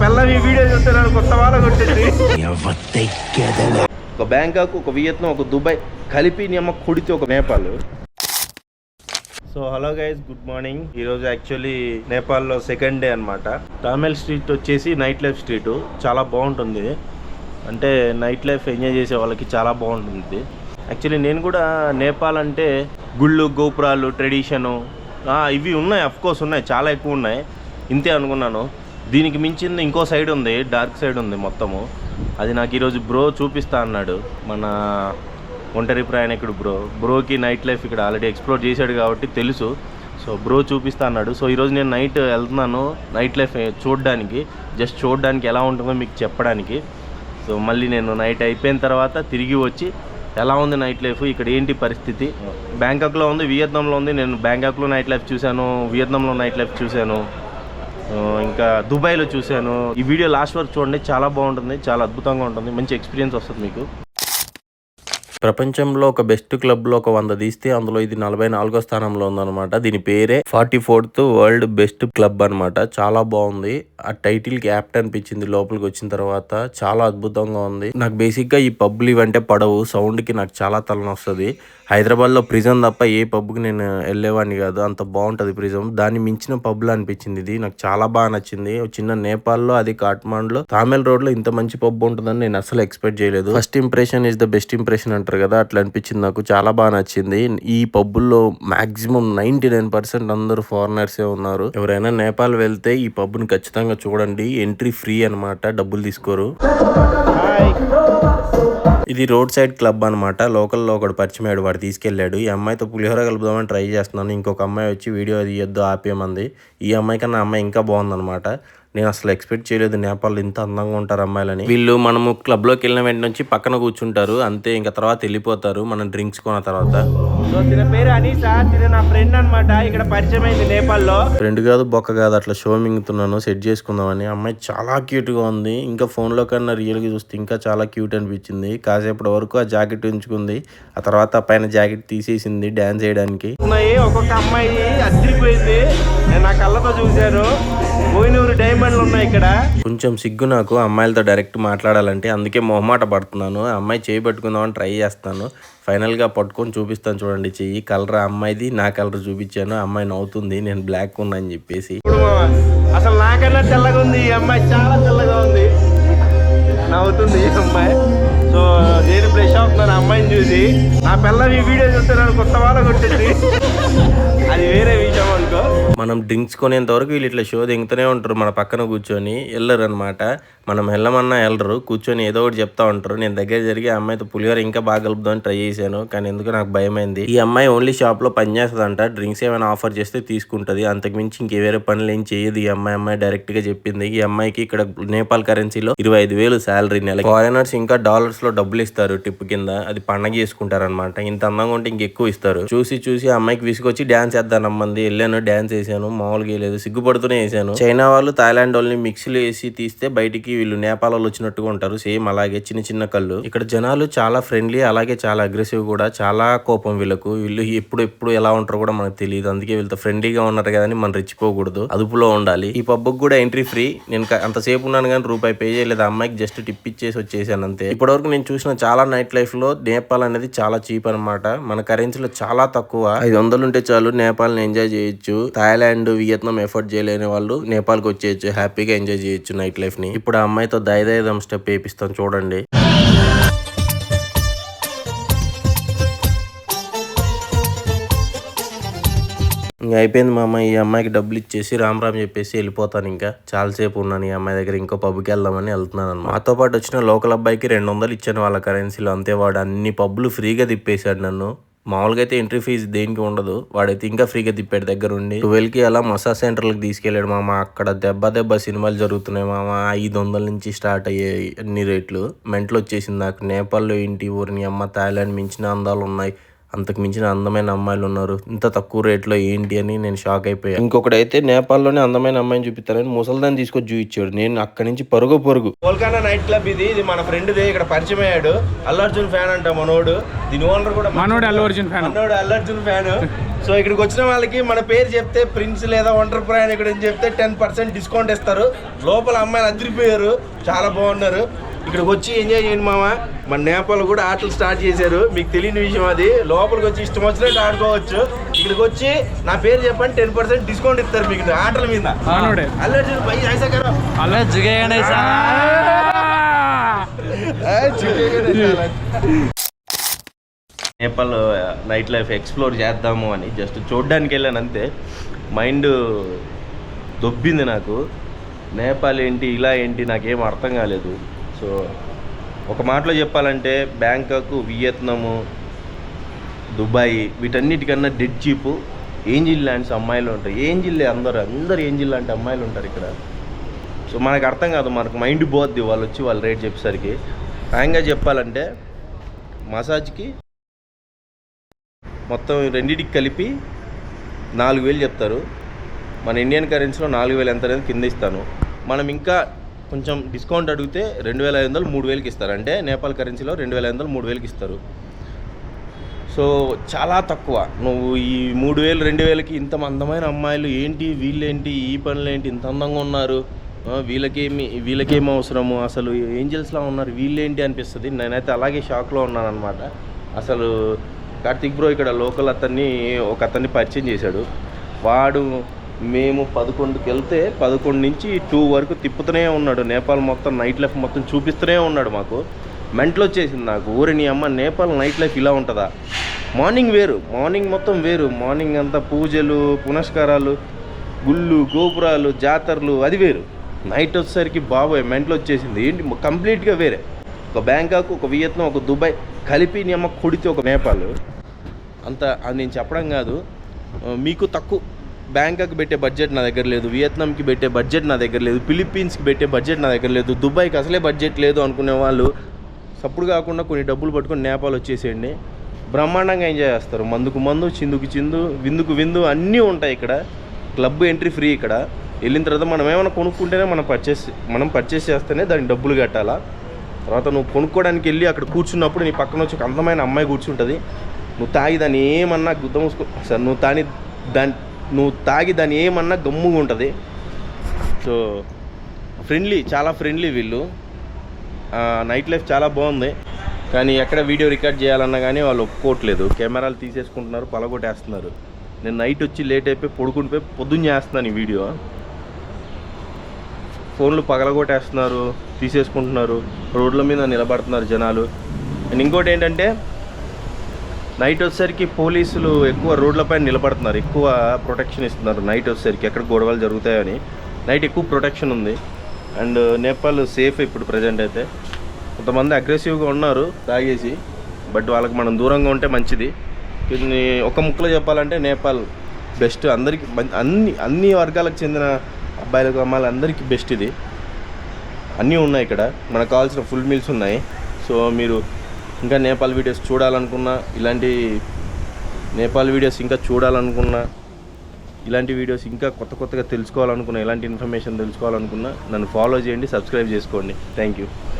పిల్ల ఈ వీడియో చూస్తే నాకు కొత్త వాళ్ళ కొట్టింది. ఒక బ్యాంకాక్ ఒక వియత్నాం ఒక దుబాయ్ కలిపి నీ అమ్మ కుడితే ఒక Nepal. So hello guys good morning ఈరోజు యాక్చువల్లీ నేపాల్లో సెకండ్ డే అనమాట టామెల్ స్ట్రీట్ వచ్చేసి నైట్ లైఫ్ స్ట్రీట్ చాలా బాగుంటుంది. అంటే నైట్ లైఫ్ ఎంజాయ్ చేసే వాళ్ళకి చాలా బాగుంటుంది. యాక్చువల్లీ నేను కూడా నేపాల్ అంటే గుళ్ళు గోపురాలు ట్రెడిషను ఇవి ఉన్నాయి అఫ్ కోర్స్ ఉన్నాయి. చాలా ఎక్కువ ఉన్నాయి. ఇంతే అనుకున్నాను. దీనికి మించింది ఇంకో సైడ్ ఉంది డార్క్ సైడ్ ఉంది మొత్తము. అది నాకు ఈరోజు బ్రో చూపిస్తా అన్నాడు. మన ఒంటరి ప్రయాణికుడు బ్రో బ్రోకి నైట్ లైఫ్ ఇక్కడ ఆల్రెడీ ఎక్స్ప్లోర్ చేశాడు కాబట్టి తెలుసు. సో బ్రో చూపిస్తా అన్నాడు. సో ఈరోజు నేను నైట్ వెళ్తున్నాను నైట్ లైఫ్ చూడడానికి జస్ట్ చూడడానికి ఎలా ఉంటుందో మీకు చెప్పడానికి. సో మళ్ళీ నేను నైట్ అయిపోయిన తర్వాత తిరిగి వచ్చి ఎలా ఉంది నైట్ లైఫ్ ఇక్కడ ఏంటి పరిస్థితి? బ్యాంకాక్లో ఉంది వియత్నాంలో ఉంది. నేను బ్యాంకాక్లో నైట్ లైఫ్ చూశాను వియత్నాంలో నైట్ లైఫ్ చూశాను. ఇంకా దుబాయ్లో చూశాను. ఈ వీడియో లాస్ట్ వరకు చూడండి చాలా బాగుంటుంది చాలా అద్భుతంగా ఉంటుంది మంచి ఎక్స్పీరియన్స్ వస్తుంది మీకు. ప్రపంచంలో ఒక బెస్ట్ క్లబ్లో ఒక వంద తీస్తే అందులో ఇది నలభై నాలుగో స్థానంలో ఉందన్నమాట. దీని పేరే forty fourth world best club అన్నమాట. చాలా బాగుంది. ఆ టైటిల్కి యాప్ట్ అనిపించింది లోపలికి వచ్చిన తర్వాత. చాలా అద్భుతంగా ఉంది. నాకు బేసిక్గా ఈ పబ్లు ఇవంటే పడవు. సౌండ్కి నాకు చాలా తలనొస్తుంది. హైదరాబాద్లో ప్రిజం తప్ప ఏ పబ్కి నేను వెళ్ళేవాడిని కాదు. అంత బాగుంటది ప్రిజం. దాన్ని మించిన పబ్లు అనిపించింది ఇది. నాకు చాలా బాగా నచ్చింది. చిన్న నేపాల్లో అది కాట్మాండ్లో తామిల్ రోడ్లో ఇంత మంచి పబ్ ఉంటుందని నేను అసలు ఎక్స్పెక్ట్ చేయలేదు. First impression is the best impression అంటారు కదా అట్లా అనిపించింది నాకు. చాలా బాగా నచ్చింది. ఈ పబ్బుల్లో మాక్సిమం నైన్టీ నైన్ పర్సెంట్ అందరూ ఫారినర్సే ఉన్నారు. ఎవరైనా నేపాల్ వెళ్తే ఈ పబ్బుని ఖచ్చితంగా చూడండి. ఎంట్రీ ఫ్రీ అన్నమాట. డబ్బులు తీసుకోరు. ఇది రోడ్ సైడ్ క్లబ్ అనమాట లోకల్లో ఒకడు పరిచయం వాడు తీసుకెళ్ళాడు ఈ అమ్మాయితో పులిహోర కలుపుదామని ట్రై చేస్తున్నాను. ఇంకొక అమ్మాయి వచ్చి వీడియో తీయొద్దు ఆపేయమంది. ఈ అమ్మాయి కన్నా అమ్మాయి ఇంకా బాగుందన్నమాట. నేను అసలు ఎక్స్పెక్ట్ చేయలేదు నేపాల్ ఇంత అందంగా ఉంటారు అమ్మాయిలని. వీళ్ళు మనము క్లబ్లోకి వెళ్ళిన వెంట నుంచి పక్కన కూర్చుంటారు. అంతే ఇంకా తర్వాత వెళ్ళిపోతారు. మనం డ్రింక్స్ కొన్న తర్వాత. సో తిన పేరు అనీసా తిన నా ఫ్రెండ్ అనమాట ఇక్కడ పరిచయం అయింది నేపాల్లో. ఫ్రెండ్ కాదు బొక్క కాదు. అట్లా షో మింగుతున్నాను సెట్ చేసుకుందామని. అమ్మాయి చాలా క్యూట్గా ఉంది. ఇంకా ఫోన్లో కన్నా రియల్గా చూస్తే ఇంకా చాలా క్యూట్ అనిపించింది. కాసేపటి వరకు ఆ జాకెట్ ఉంచుకుంది. ఆ తర్వాత పైన జాకెట్ తీసేసింది డాన్స్ చేయడానికి. ఒక్కొక్క అమ్మాయి అదిరిపోయింది నేను నా కళ్ళతో చూశాను. పోయినూరు డైమండ్లు ఉన్నాయి ఇక్కడ? కొంచెం సిగ్గు నాకు. అమ్మాయిలతో డైరెక్ట్ మాట్లాడాలంటే అందుకే మొహమాట పడుతున్నాను. అమ్మాయి చేయి పట్టుకుందామని ట్రై చేస్తాను. ఫైనల్గా పట్టుకొని చూపిస్తాను చూడండి చెయ్యి. కలర్ అమ్మాయిది నా కలర్ చూపించాను. అమ్మాయి నవ్వుతుంది. నేను బ్లాక్ ఉన్నా అని చెప్పేసి. అసలు నాకన్నా తెల్లగా ఉంది. ఈ అమ్మాయి చాలా తెల్లగా ఉంది. నవ్వుతుంది అమ్మాయి. సో నేను ఫ్రెష్ అవుతున్నాను అమ్మాయిని చూసి. నా పిల్ల ఈ వీడియో చూస్తే నాకు కొత్త వాళ్ళ కొట్టింది అది వేరే మనం డ్రింక్స్ కొనేంత వరకు వీళ్ళు ఇట్లా షో దింగుతూనే ఉంటారు. మన పక్కన కూర్చొని వెళ్ళరు అనమాట మనం వెళ్ళమన్నా వెళ్ళరు కూర్చొని ఏదో ఒకటి చెప్తా ఉంటారు. నేను దగ్గర జరిగి ఆ అమ్మాయితో పులిహోర ఇంకా బాగా కలుపుదామని ట్రై చేశాను. కానీ ఎందుకు నాకు భయమైంది. ఈ అమ్మాయి ఓన్లీ షాప్లో పని చేస్తుందంట. డ్రింక్స్ ఏమైనా ఆఫర్ చేస్తే తీసుకుంటది. అంతకుమించి ఇంకే వేరే పనులు ఏం చేయదు. ఈ అమ్మాయి అమ్మాయి డైరెక్ట్గా చెప్పింది. ఈ అమ్మాయికి ఇక్కడ నేపాల్ కరెన్సీలో ఇరవై ఐదు వేలు శాలరీ నెల ఫారినర్స్ ఇంకా డాలర్స్లో డబ్బులు ఇస్తారు టిప్ కింద. అది పండగ చేసుకుంటారనమాట. ఇంత అందంగా ఉంటే ఇంకెక్కువ ఇస్తారు. చూసి చూసి ఆ అమ్మాయికి విసుకొచ్చి డాన్స్ వేద్దాం నమ్మంది. వెళ్ళాను డాన్స్ వేసాను మామూలుగా వేయలేదు సిగ్గుపడుతూనే వేసాను. చైనా వాళ్ళు థాయిలాండ్ వాళ్ళని మిక్సీలో వేసి తీస్తే బయటికి వీళ్ళు నేపాల్ వాళ్ళు వచ్చినట్టుగా ఉంటారు సేమ్ అలాగే చిన్న చిన్న కళ్ళు. ఇక్కడ జనాలు చాలా ఫ్రెండ్లీ అలాగే చాలా అగ్రెసివ్ కూడా చాలా కోపం వీళ్ళకు. వీళ్ళు ఎప్పుడు ఎప్పుడు ఎలా ఉంటారో కూడా మనకు తెలియదు. అందుకే వీళ్ళతో ఫ్రెండ్లీగా ఉన్నారు కదా అని మనం రెచ్చిపోకూడదు అదుపులో ఉండాలి. ఈ పబ్బుకి కూడా ఎంట్రీ ఫ్రీ. నేను అంతసేపు ఉన్నాను కానీ రూపాయి పే చేయలేదు. అమ్మాయికి జస్ట్ టిప్ ఇచ్చేసి వచ్చేసాను అంతే. ఇప్పటివరకు నేను చూసిన చాలా నైట్ లైఫ్లో నేపాల్ అనేది చాలా చీప్ అన్నమాట. మన కరెన్సీలో చాలా తక్కువ. ఐదు వందలు ఉంటే చాలు నేపాల్ని ఎంజాయ్ చేయొచ్చు. థాయిలాండ్ వియత్నాం ఎఫర్ట్ చేయలేని వాళ్ళు నేపాల్కి వచ్చేయచ్చు హ్యాపీగా ఎంజాయ్ చేయొచ్చు నైట్ లైఫ్ని ఇప్పుడు ఆ అమ్మాయితో దయదయదం స్టెప్ వేపిస్తాం చూడండి. ఇంకా అయిపోయింది మా అమ్మాయి ఈ అమ్మాయికి డబ్బులు ఇచ్చేసి రామ్ రామ్ చెప్పేసి వెళ్ళిపోతాను ఇంకా. చాలాసేపు ఉన్నాను ఈ అమ్మాయి దగ్గర ఇంకో పబ్కి వెళ్దామని వెళ్తున్నాను అన్నమాట. మాతో పాటు వచ్చిన లోకల్ అబ్బాయికి రెండు వందలు ఇచ్చాను వాళ్ళ కరెన్సీలో అంతే వాడు అన్ని పబ్బులు ఫ్రీగా తిప్పేశాడు నన్ను. మామూలుగా అయితే ఎంట్రీ ఫీజు దేనికి ఉండదు. వాడైతే ఇంకా ఫ్రీగా తిప్పాడు దగ్గర ఉండి ట్వెల్వ్కి అలా మసాజ్ సెంటర్లకు తీసుకెళ్ళాడు మామ. అక్కడ దెబ్బ దెబ్బ సినిమాలు జరుగుతున్నాయి మామ. ఐదు వందల నుంచి స్టార్ట్ అయ్యే అన్ని రేట్లు. మెంట్లు వచ్చేసింది నాకు. నేపాల్లో ఇంటి ఊరిని అమ్మ థాయిలాండ్ మించిన అందాలు ఉన్నాయి. అంతకు మించిన అందమైన అమ్మాయిలు ఉన్నారు. ఇంత తక్కువ రేట్లో ఏంటి అని నేను షాక్ అయిపోయాను ఇంకొకడైతే నేపాల్లోనే అందమైన అమ్మాయిని చూపిస్తారని ముసల్దాన్ని తీసుకొచ్చి చూపించాడు. నేను అక్కడి నుంచి పరుగు పరుగు. కోల్కతా నైట్ క్లబ్ ఇది ఇది మన ఫ్రెండ్ ఇక్కడ పరిచయం అయ్యాడు. అల్లు అర్జున్ ఫ్యాన్ అంట మనోడు. దీని ఓనర్ కూడా మనోడు అల్లు అర్జున్ ఫ్యాన్. మనోడు అల్లు అర్జున్ ఫ్యాన్. సో ఇక్కడికి వచ్చిన వాళ్ళకి మన పేరు చెప్తే ప్రిన్స్ లేదా ఒంటరి ప్రయాణికుడు అని చెప్తే టెన్ పర్సెంట్ డిస్కౌంట్ ఇస్తారు. లోపల అమ్మాయిలు అదిరిపోయారు. చాలా బాగున్నారు. ఇక్కడికి వచ్చి ఎంజాయ్ చేయండి మామ. మన నేపాల్ కూడా ఆటలు స్టార్ట్ చేశారు. మీకు తెలియని విషయం అది. లోపలికి వచ్చి ఇష్టం వచ్చినట్టు ఆడుకోవచ్చు. ఇక్కడికి వచ్చి నా పేరు చెప్పండి టెన్ పర్సెంట్ డిస్కౌంట్ ఇస్తారు మీకు. ఆటల మీద. అలా నేపాల్ నైట్ లైఫ్ ఎక్స్ప్లోర్ చేద్దాము అని జస్ట్ చూడడానికి వెళ్ళాను అంతే. మైండ్ దొబ్బింది నాకు. నేపాల్ ఏంటి ఇలా ఏంటి నాకేం అర్థం కాలేదు. సో ఒక మాటలో చెప్పాలంటే బ్యాంకాక్ వియత్నము దుబాయ్ వీటన్నిటికన్నా డెడ్ చీప్ ఏంజిల్ లాంటి అమ్మాయిలు ఉంటాయి. ఏంజిల్ అందరు అందరు ఏంజిల్ లాంటి అమ్మాయిలు ఉంటారు ఇక్కడ. సో మనకు అర్థం కాదు మనకు మైండ్ పోద్ది వాళ్ళు వచ్చి వాళ్ళు రేట్ చెప్పేసరికి. ఫ్రాంక్గా చెప్పాలంటే మసాజ్కి మొత్తం రెండింటికి కలిపి నాలుగు వేలు చెప్తారు. మన ఇండియన్ కరెన్సీలో నాలుగు వేలు ఎంత అనేది కింద ఇస్తాను. మనం ఇంకా కొంచెం డిస్కౌంట్ అడిగితే రెండు వేల ఐదు వందలు మూడు వేలకి ఇస్తారు. అంటే నేపాల్ కరెన్సీలో రెండు వేల ఐదు వందలు మూడు వేలకి ఇస్తారు. సో చాలా తక్కువ. నువ్వు ఈ మూడు వేలు రెండు వేలకి ఇంత అందమైన అమ్మాయిలు ఏంటి? వీళ్ళేంటి? ఈ పనులు ఏంటి ఇంత అందంగా ఉన్నారు. వీళ్ళకేమి వీళ్ళకేమి అవసరము? అసలు ఏంజల్స్లా ఉన్నారు? వీళ్ళేంటి అనిపిస్తుంది? నేనైతే అలాగే షాక్లో ఉన్నాను అనమాట అసలు కార్తిక్ బ్రో ఇక్కడ లోకల్ అతన్ని ఒక అతన్ని పరిచయం చేశాడు. వాడు మేము పదకొండుకి వెళ్తే పదకొండు నుంచి టూ వరకు తిప్పుతూనే ఉన్నాడు. నేపాల్ మొత్తం నైట్ లైఫ్ మొత్తం చూపిస్తూనే ఉన్నాడు మాకు. మెంట్లో వచ్చేసింది నాకు. ఊరి నీ అమ్మ నేపాల్ నైట్ లైఫ్ ఇలా ఉంటుందా? మార్నింగ్ వేరు. మార్నింగ్ మొత్తం వేరు. మార్నింగ్ అంతా పూజలు పునస్కారాలు గుళ్ళు గోపురాలు జాతరలు అది వేరు. నైట్ వచ్చేసరికి బాబోయ్ మెంట్లో వచ్చేసింది. ఏంటి? కంప్లీట్గా వేరే. ఒక బ్యాంకాక్ ఒక వియత్నాం ఒక దుబాయ్ కలిపి నీ అమ్మ కొడితే ఒక నేపాల్. అంత అది నేను చెప్పడం కాదు. మీకు తక్కువ. బ్యాంకాక్ పెట్టే బడ్జెట్ నా దగ్గర లేదు వియత్నాంకి పెట్టే బడ్జెట్ నా దగ్గర లేదు ఫిలిప్పీన్స్కి పెట్టే బడ్జెట్ నా దగ్గర లేదు దుబాయ్కి అసలే బడ్జెట్ లేదు అనుకునే వాళ్ళు సప్పుడు కాకుండా కొన్ని డబ్బులు పట్టుకొని నేపాల్ వచ్చేసేయండి. బ్రహ్మాండంగా ఎంజాయ్ చేస్తారు. మందుకు మందు చిందుకు చిందు విందుకు విందు అన్నీ ఉంటాయి ఇక్కడ. క్లబ్ ఎంట్రీ ఫ్రీ ఇక్కడ. వెళ్ళిన తర్వాత మనం ఏమైనా కొనుక్కుంటేనే మనం పర్చేస్ మనం పర్చేస్ చేస్తేనే దానికి డబ్బులు కట్టాలా? తర్వాత నువ్వు కొనుక్కోవడానికి వెళ్ళి అక్కడ కూర్చున్నప్పుడు నీ పక్కన వచ్చి ఒక అందమైన అమ్మాయి కూర్చుంటుంది. నువ్వు తాగి దాన్ని ఏమన్నా గుద్ద మూసుకో సార్ నువ్వు తాని దాని నువ్వు తాగి దాన్ని ఏమన్నా గమ్ముగా ఉంటుంది. సో ఫ్రెండ్లీ చాలా ఫ్రెండ్లీ వీళ్ళు. నైట్ లైఫ్ చాలా బాగుంది. కానీ ఎక్కడ వీడియో రికార్డ్ చేయాలన్నా కానీ వాళ్ళు ఒప్పుకోవట్లేదు. కెమెరాలు తీసేసుకుంటున్నారు పలగొట్టేస్తున్నారు. నేను నైట్ వచ్చి లేట్ అయిపోయి పడుకుండిపోయి పొద్దున్న చేస్తున్నాను ఈ వీడియో. ఫోన్లు పగలగొట్టేస్తున్నారు తీసేసుకుంటున్నారు రోడ్ల మీద నిలబడుతున్నారు జనాలు. అండ్ ఇంకోటి ఏంటంటే నైట్ వచ్చేసరికి పోలీసులు ఎక్కువ రోడ్లపై నిలబడుతున్నారు ఎక్కువ ప్రొటెక్షన్ ఇస్తున్నారు నైట్ వచ్చేసరికి ఎక్కడ గొడవలు జరుగుతాయని. నైట్ ఎక్కువ ప్రొటెక్షన్ ఉంది. అండ్ నేపాల్ సేఫ్ ఇప్పుడు ప్రజెంట్ అయితే. కొంతమంది అగ్రెసివ్గా ఉన్నారు తాగేసి. బట్ వాళ్ళకి మనం దూరంగా ఉంటే మంచిది. కొన్ని ఒక ముక్కలో చెప్పాలంటే నేపాల్ బెస్ట్ అందరికి మం- అన్ని అన్ని వర్గాలకు చెందిన అబ్బాయిలకు అమ్మాయిలు అందరికీ బెస్ట్ ఇది. అన్నీ ఉన్నాయి ఇక్కడ. మనకు కావాల్సిన ఫుల్ మీల్స్ ఉన్నాయి. సో మీరు ఇంకా నేపాల్ వీడియోస్ చూడాలనుకున్నా ఇలాంటి నేపాల్ వీడియోస్ ఇంకా చూడాలనుకున్నా ఇలాంటి వీడియోస్ ఇంకా కొత్త కొత్తగా తెలుసుకోవాలనుకున్నా ఇలాంటి ఇన్ఫర్మేషన్ తెలుసుకోవాలనుకున్నా నన్ను ఫాలో చేయండి సబ్స్క్రైబ్ చేసుకోండి. Thank you